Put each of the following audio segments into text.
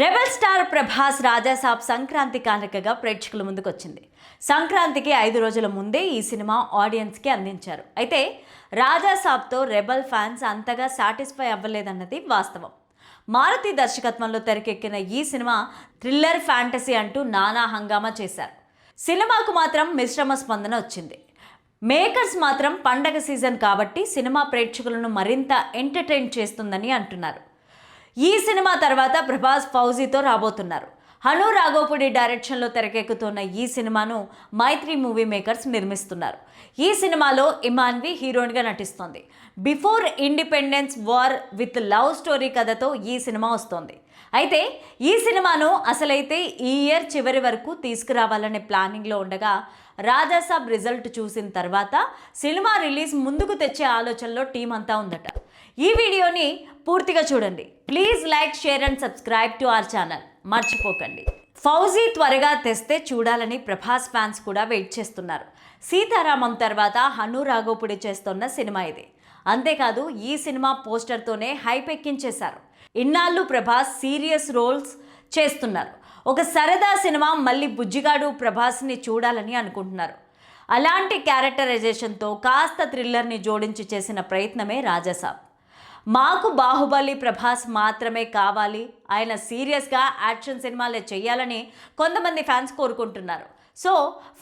Rebel star Prabhas Rajasaab Sankranti కానుకగా ప్రేక్షకుల ముందుకు వచ్చింది సంక్రాంతికి ఐదు రోజుల ముందే ఈ సినిమా ఆడియన్స్కి అందించారు. అయితే రాజాసాబ్తో రెబల్ ఫ్యాన్స్ అంతగా సాటిస్ఫై అవ్వలేదన్నది వాస్తవం. మారుతి దర్శకత్వంలో తెరకెక్కిన ఈ సినిమా థ్రిల్లర్ ఫ్యాంటసీ అంటూ నానా హంగామా చేశారు. సినిమాకు మాత్రం మిశ్రమ స్పందన వచ్చింది. మేకర్స్ మాత్రం పండగ సీజన్ కాబట్టి సినిమా ప్రేక్షకులను మరింత ఎంటర్టైన్ చేస్తుందని అంటున్నారు. ఈ సినిమా తర్వాత ప్రభాస్ ఫౌజీతో రాబోతున్నారు. హను రాఘోపుడి డైరెక్షన్లో తెరకెక్కుతున్న ఈ సినిమాను మైత్రి మూవీ మేకర్స్ నిర్మిస్తున్నారు. ఈ సినిమాలో ఇమాన్వి హీరోయిన్గా నటిస్తోంది. Before independence war with love story కథతో ఈ సినిమా వస్తోంది. అయితే ఈ సినిమాను అసలైతే ఈ ఇయర్ చివరి వరకు తీసుకురావాలనే ప్లానింగ్లో ఉండగా రాజాసాబ్ రిజల్ట్ చూసిన తర్వాత సినిమా రిలీజ్ ముందుకు తెచ్చే ఆలోచనలో టీం అంతా ఉందట. ఈ వీడియోని పూర్తిగా చూడండి. Please like share and subscribe to our channel. మర్చిపోకండి. ఫౌజీ త్వరగా తెస్తే చూడాలని ప్రభాస్ ఫ్యాన్స్ కూడా వెయిట్ చేస్తున్నారు. సీతారామం తర్వాత హను రాఘోపుడి చేస్తున్న సినిమా ఇది. అంతేకాదు ఈ సినిమా పోస్టర్తోనే హైప్ ఎక్కించేశారు. ఇన్నాళ్ళు ప్రభాస్ సీరియస్ రోల్స్ చేస్తున్నారు. ఒక సరదా సినిమా మళ్ళీ బుజ్జిగాడు ప్రభాస్ని చూడాలని అనుకుంటున్నారు. అలాంటి క్యారెక్టరైజేషన్తో కాస్త థ్రిల్లర్ని జోడించి చేసిన ప్రయత్నమే రాజాసాబ్. మాకు బాహుబలి ప్రభాస్ మాత్రమే కావాలి. ఆయన సీరియస్గా యాక్షన్ సినిమాలే చేయాలని కొంతమంది ఫ్యాన్స్ కోరుకుంటున్నారు. సో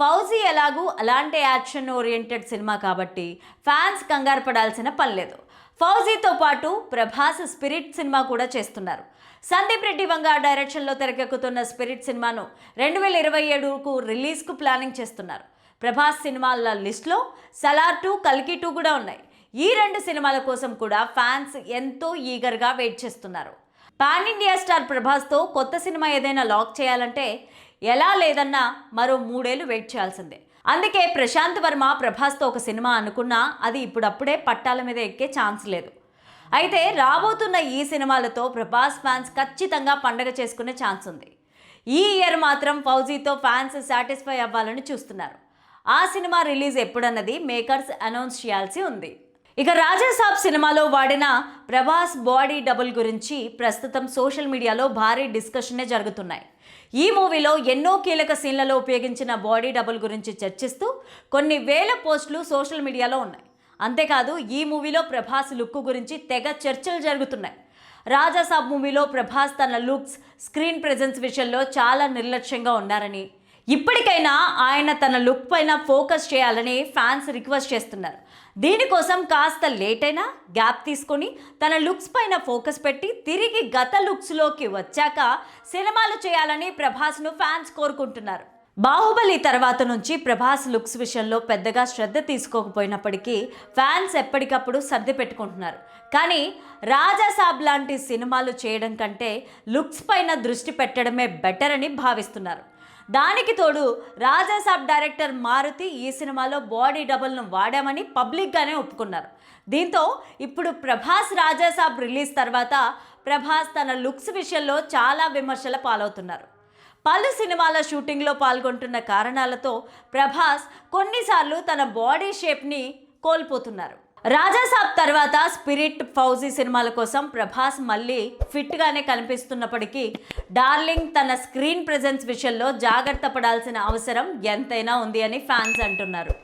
ఫౌజీ ఎలాగూ అలాంటి యాక్షన్ ఓరియంటెడ్ సినిమా కాబట్టి ఫ్యాన్స్ కంగారు పడాల్సిన పని లేదు. ఫౌజీతో పాటు ప్రభాస్ స్పిరిట్ సినిమా కూడా చేస్తున్నారు. సందీప్ రెడ్డి వంగ డైరెక్షన్లో తెరకెక్కుతున్న స్పిరిట్ సినిమాను రెండు వేల ఇరవై ఏడుకు రిలీజ్కు ప్లానింగ్ చేస్తున్నారు. ప్రభాస్ సినిమాల లిస్ట్లో సలార్ టూ కల్కి టూ కూడా ఉన్నాయి. ఈ రెండు సినిమాల కోసం కూడా ఫ్యాన్స్ ఎంతో ఈగర్గా వెయిట్ చేస్తున్నారు. పాన్ ఇండియా స్టార్ ప్రభాస్తో కొత్త సినిమా ఏదైనా లాక్ చేయాలంటే ఎలా లేదన్నా మరో మూడేళ్ళు వెయిట్ చేయాల్సిందే. అందుకే ప్రశాంత్ వర్మ ప్రభాస్తో ఒక సినిమా అనుకున్నా అది ఇప్పుడప్పుడే పట్టాల మీద ఎక్కే ఛాన్స్ లేదు. అయితే రాబోతున్న ఈ సినిమాలతో ప్రభాస్ ఫ్యాన్స్ ఖచ్చితంగా పండగ చేసుకునే ఛాన్స్ ఉంది. ఈ ఇయర్ మాత్రం ఫౌజీతో ఫ్యాన్స్ సాటిస్ఫై అవ్వాలని చూస్తున్నారు. ఆ సినిమా రిలీజ్ ఎప్పుడన్నది మేకర్స్ అనౌన్స్ చేయాల్సి ఉంది. ఇక రాజాసాబ్ సినిమాలో వాడిన ప్రభాస్ బాడీ డబుల్ గురించి ప్రస్తుతం సోషల్ మీడియాలో భారీ డిస్కషనే జరుగుతున్నాయి. ఈ మూవీలో ఎన్నో కీలక సీన్లలో ఉపయోగించిన బాడీ డబుల్ గురించి చర్చిస్తూ కొన్ని వేల పోస్టులు సోషల్ మీడియాలో ఉన్నాయి. అంతేకాదు ఈ మూవీలో ప్రభాస్ లుక్ గురించి తెగ చర్చలు జరుగుతున్నాయి. రాజాసాబ్ మూవీలో ప్రభాస్ తన లుక్స్ స్క్రీన్ ప్రెజెన్స్ విషయంలో చాలా నిర్లక్ష్యంగా ఉన్నారని ఇప్పటికైనా ఆయన తన లుక్ పైన ఫోకస్ చేయాలని ఫ్యాన్స్ రిక్వెస్ట్ చేస్తున్నారు. దీనికోసం కాస్త లేట్ అయినా గ్యాప్ తీసుకొని తన లుక్స్ పైన ఫోకస్ పెట్టి తిరిగి గత లుక్స్లోకి వచ్చాక సినిమాలు చేయాలని ప్రభాస్ను ఫ్యాన్స్ కోరుకుంటున్నారు. బాహుబలి తర్వాత నుంచి ప్రభాస్ లుక్స్ విషయంలో పెద్దగా శ్రద్ధ తీసుకోకపోయినప్పటికీ ఫ్యాన్స్ ఎప్పటికప్పుడు సర్ది పెట్టుకుంటున్నారు. కానీ రాజాసాబ్ లాంటి సినిమాలు చేయడం కంటే లుక్స్ పైన దృష్టి పెట్టడమే బెటర్ అని భావిస్తున్నారు. దానికి తోడు రాజాసాబ్ డైరెక్టర్ మారుతి ఈ సినిమాలో బాడీ డబుల్ను వాడామని పబ్లిక్గానే ఒప్పుకున్నారు. దీంతో ఇప్పుడు ప్రభాస్ రాజాసాబ్ రిలీజ్ తర్వాత ప్రభాస్ తన లుక్స్ విషయంలో చాలా విమర్శల పాలవుతున్నారు. పలు సినిమాల షూటింగ్లో పాల్గొంటున్న కారణాలతో ప్రభాస్ కొన్నిసార్లు తన బాడీ షేప్ని కోల్పోతున్నారు. రాజాసాబ్ తర్వాత స్పిరిట్ ఫౌజీ సినిమాల కోసం ప్రభాస్ మళ్ళీ ఫిట్గానే కనిపిస్తున్నప్పటికీ డార్లింగ్ తన స్క్రీన్ ప్రజెన్స్ విషయంలో జాగ్రత్త పడాల్సిన అవసరం ఎంతైనా ఉంది అని ఫ్యాన్స్ అంటున్నారు.